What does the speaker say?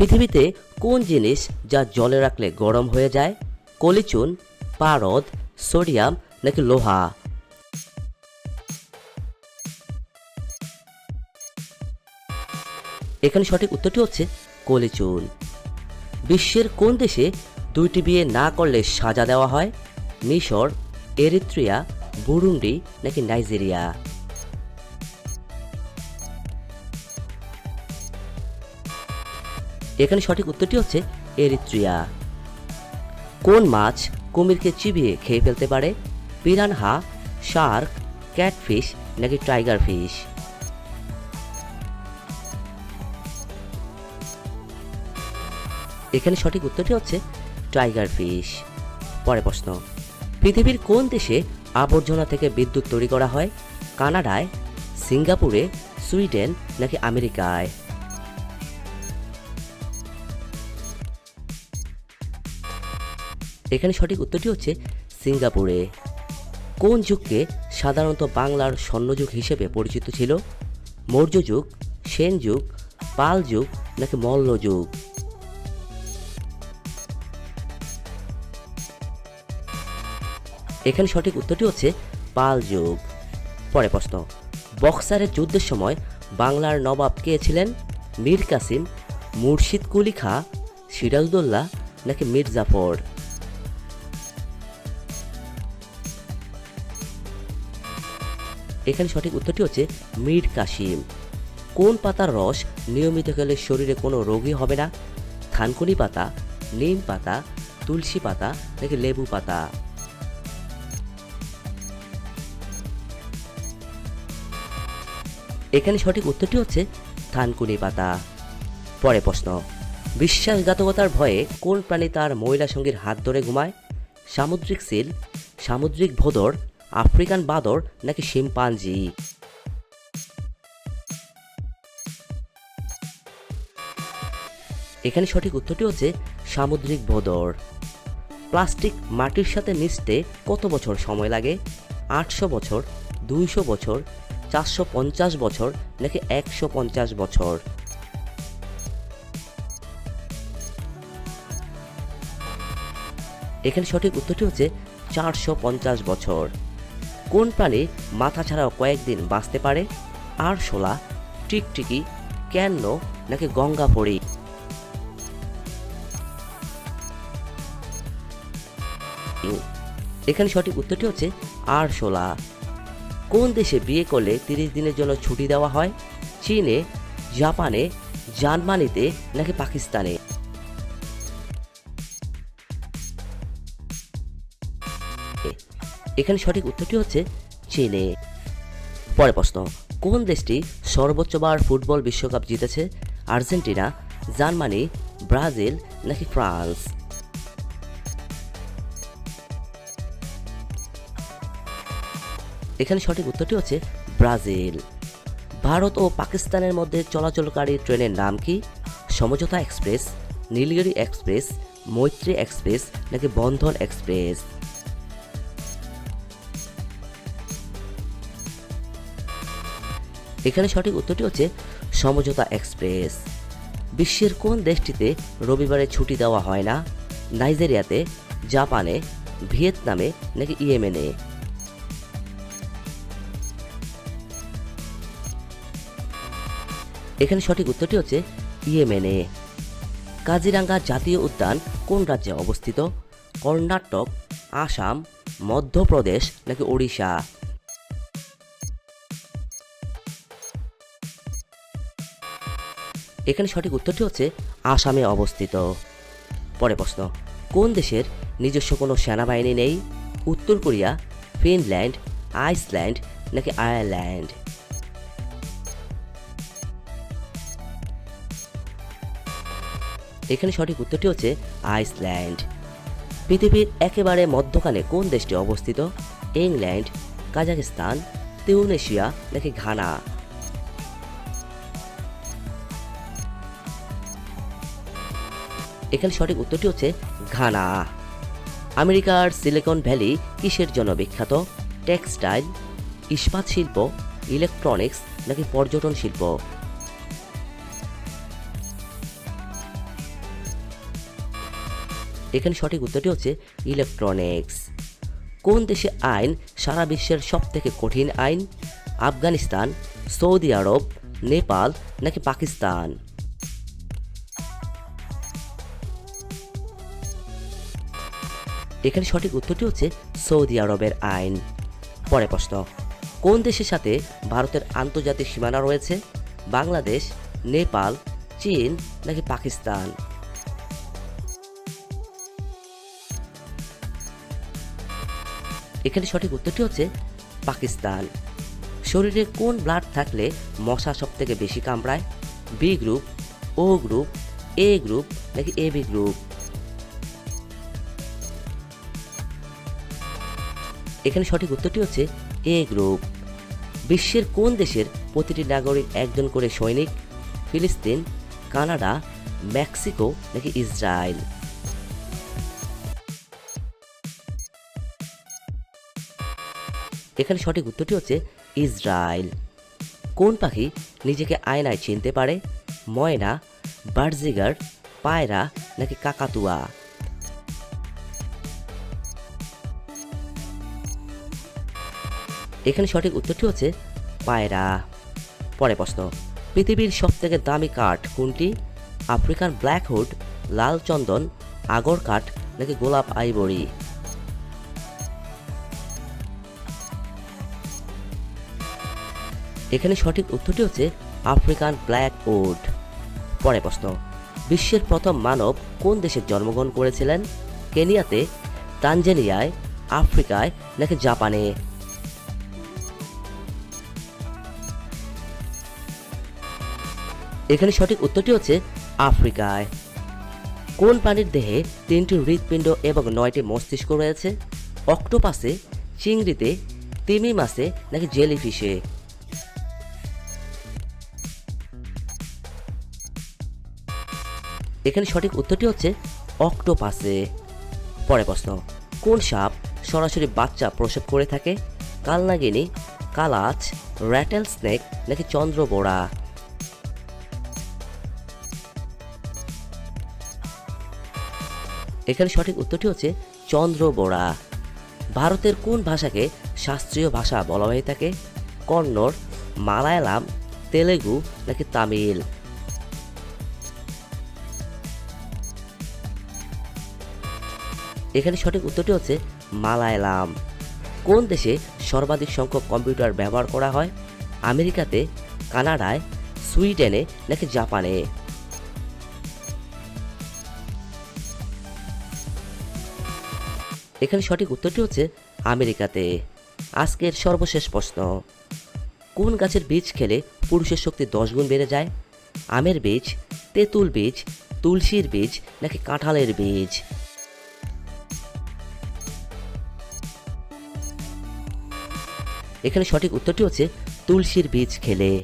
পৃথিবীতে কোন জিনিস যা জলে রাখলে গরম হয়ে যায়? কলিচুন, পারদ, সোডিয়াম নাকি লোহা? এখানে সঠিক উত্তরটি হচ্ছে কলিচুন। বিশ্বের কোন দেশে দুইটি বিয়ে না করলে সাজা দেওয়া হয়? মিশর, এরিত্রিয়া, বুরুন্ডি নাকি নাইজেরিয়া? এখানে সঠিক উত্তরটি হচ্ছে এরিত্রিয়া। কোন মাছ কুমিরকে চিবিয়ে খেয়ে ফেলতে পারে? পিরানহা, শার্ক, ক্যাটফিশ নাকি টাইগার ফিশ? এখানে সঠিক উত্তরটি হচ্ছে টাইগার ফিশ। পরে প্রশ্ন, পৃথিবীর কোন দেশে আবর্জনা থেকে বিদ্যুৎ তৈরি করা হয়? কানাডায়, সিঙ্গাপুরে, সুইডেন নাকি আমেরিকায়? এখানে সঠিক উত্তরটি হচ্ছে সিঙ্গাপুরে। কোন যুগকে সাধারণত বাংলার স্বর্ণযুগ হিসেবে পরিচিত ছিল? মৌর্য যুগ, সেন যুগ, পাল যুগ নাকি মল্ল যুগ? এখানে সঠিক উত্তরটি হচ্ছে পাল যুগ। পরে প্রশ্ন, বক্সারের যুদ্ধের সময় বাংলার নবাব কে ছিলেন? মীর কাসিম, মুর্শিদ কুলি খা সিরাজদৌল্লা নাকি মীর জাফর এখানে সঠিক উত্তরটি হচ্ছে মীর কাশিম। কোন পাতার রস নিয়মিত খেলে শরীরে কোনো রোগী হবে না? থানকুনি পাতা, নিম পাতা, তুলসী পাতা নাকি লেবু পাতা? এখানে সঠিক উত্তরটি হচ্ছে থানকুনি পাতা। পরে প্রশ্ন, বিশ্বাসঘাতকতার ভয়ে কোন প্রাণী তার মহিলা সঙ্গীর হাত ধরে ঘুমায়? সামুদ্রিক সিল, সামুদ্রিক ভোদর আফ্রিকান বাদর নাকি শিম্পাঞ্জি? এখানে সঠিক উত্তরটি হচ্ছে সামুদ্রিক ভোদর। প্লাস্টিক মাটির সাথে মিশতে কত বছর সময় লাগে? আটশো বছর, দুইশো বছর, চারশো পঞ্চাশ বছর নাকি একশো পঞ্চাশ বছর? এখানে সঠিক উত্তরটি হচ্ছে চারশো পঞ্চাশ বছর। কোন প্রাণী মাথা ছাড়াও কয়েকদিন বাঁচতে পারে? আরশোলা টিকটিকি, ক্যান্ন নাকি গঙ্গাপড়ি এখানে সঠিক উত্তরটি হচ্ছে আরশোলা কোন দেশে বিয়ে করলে তিরিশ দিনের জন্য ছুটি দেওয়া হয়? চীনে, জাপানে, জার্মানিতে নাকি পাকিস্তানে? এখানে সঠিক উত্তরটি হচ্ছে চীনে। পরে প্রশ্ন, কোন দেশটি সর্বোচ্চবার ফুটবল বিশ্বকাপ জিতেছে? আর্জেন্টিনা, জার্মানি, ব্রাজিল নাকি ফ্রান্স? এখানে সঠিক উত্তরটি হচ্ছে ব্রাজিল। ভারত ও পাকিস্তানের মধ্যে চলাচলকারী ট্রেনের নাম কি? Samjhauta express, Nilgiri express, Maitree express নাকি বন্ধন এক্সপ্রেস? এখানে সঠিক উত্তরটি হচ্ছে সমঝোতা এক্সপ্রেস। বিশ্বের কোন দেশটিতে রবিবারে ছুটি দেওয়া হয় না? নাইজেরিয়াতে, জাপানে, ভিয়েতনামে নাকি ইয়েমেনে? এখানে সঠিক উত্তরটি হচ্ছে ইয়েমেনে। কাজিরাঙ্গা জাতীয় উদ্যান কোন রাজ্যে অবস্থিত? কর্ণাটক, আসাম, মধ্যপ্রদেশ নাকি ওড়িশা? এখানে সঠিক উত্তরটি হচ্ছে আসামে অবস্থিত। পরে প্রশ্ন, কোন দেশের নিজস্ব কোনো সেনাবাহিনী নেই? উত্তর কোরিয়া, ফিনল্যান্ড, আইসল্যান্ড নাকি আয়ারল্যান্ড? এখানে সঠিক উত্তরটি হচ্ছে আইসল্যান্ড। পৃথিবীর একেবারে মধ্যখানে কোন দেশটি অবস্থিত? ইংল্যান্ড, কাজাকিস্তান, তিউনেশিয়া নাকি ঘানা? এখানে সঠিক উত্তরটি হচ্ছে ঘানা। আমেরিকার সিলিকন ভ্যালি কিসের জন্য বিখ্যাত? টেক্সটাইল, ইস্পাত শিল্প, ইলেকট্রনিক্স নাকি পর্যটন শিল্প? এখানে সঠিক উত্তরটি হচ্ছে ইলেকট্রনিক্স। কোন দেশে আইন সারা বিশ্বের সব থেকে কঠিন আইন? আফগানিস্তান, সৌদি আরব, নেপাল নাকি পাকিস্তান? এখানে সঠিক উত্তরটি হচ্ছে সৌদি আরবের আইন। পরে প্রশ্ন, কোন দেশের সাথে ভারতের আন্তর্জাতিক সীমানা রয়েছে? বাংলাদেশ, নেপাল, চীন নাকি পাকিস্তান? এখানে সঠিক উত্তরটি হচ্ছে পাকিস্তান। শরীরে কোন ব্লাড থাকলে মশা সব থেকে বেশি কামড়ায়? B group, O group, A group নাকি এ বি গ্রুপ? এখানে সঠিক উত্তরটি হচ্ছে এ গ্রুপ। বিশ্বের কোন দেশের প্রতিটি নাগরিক একজন করে সৈনিক? ফিলিস্তিন, কানাডা, মেক্সিকো নাকি ইসরায়েল? এখানে সঠিক উত্তরটি হচ্ছে ইসরায়েল। কোন পাখি নিজেকে আয়নায় চিনতে পারে? ময়না, বার্জিগার, পায়রা নাকি কাকাতুয়া? এখানে সঠিক উত্তরটি হচ্ছে পায়রা। পরে প্রশ্ন, পৃথিবীর সবথেকে দামি কাঠ কোনটি? আফ্রিকান ব্ল্যাকহুড, লাল চন্দন, আগর কাঠ নাকি গোলাপ আইবরি? এখানে সঠিক উত্তরটি হচ্ছে আফ্রিকান ব্ল্যাক উড পরে প্রশ্ন, বিশ্বের প্রথম মানব কোন দেশে জন্মগ্রহণ করেছিলেন? কেনিয়াতে, তানজানিয়ায়, আফ্রিকায় নাকি জাপানে? এখানে সঠিক উত্তরটি হচ্ছে আফ্রিকায়। কোন প্রাণীর দেহে তিনটি হৃৎপিণ্ড এবং নয়টি মস্তিষ্ক রয়েছে? অক্টোপাসে, চিংড়িতে তিমি মাছে নাকি জেলিফিশে? এখানে সঠিক উত্তরটি হচ্ছে অক্টোপাসে। পরে প্রশ্ন, কোন সাপ সরাসরি বাচ্চা প্রসব করে থাকে? কালনাগিনী, কালাচ, র্যাটেল স্নেক নাকি চন্দ্রবোড়া এখানে সঠিক উত্তরটি হচ্ছে চন্দ্রবোড়া। ভারতের কোন ভাষাকে শাস্ত্রীয় ভাষা বলা হয়ে থাকে? কন্নড়, মালায়ালাম, তেলেগু নাকি তামিল? এখানে সঠিক উত্তরটি হচ্ছে মালায়ালাম। কোন দেশে সর্বাধিক সংখ্যক কম্পিউটার ব্যবহার করা হয়? আমেরিকাতে, কানাডায়, সুইডেনে নাকি জাপানে? এখানে সঠিক উত্তরটি হচ্ছে আমেরিকাতে। আজকের সর্বশেষ প্রশ্ন। কোন গাছের বীজ খেলে পুরুষের শক্তি দশ গুণ বেড়ে যায়? আমের বীজ, তেঁতুল বীজ, তুলসীর বীজ নাকি কাঁঠালের বীজ? এখানে সঠিক উত্তরটি হচ্ছে তুলসীর বীজ খেলে।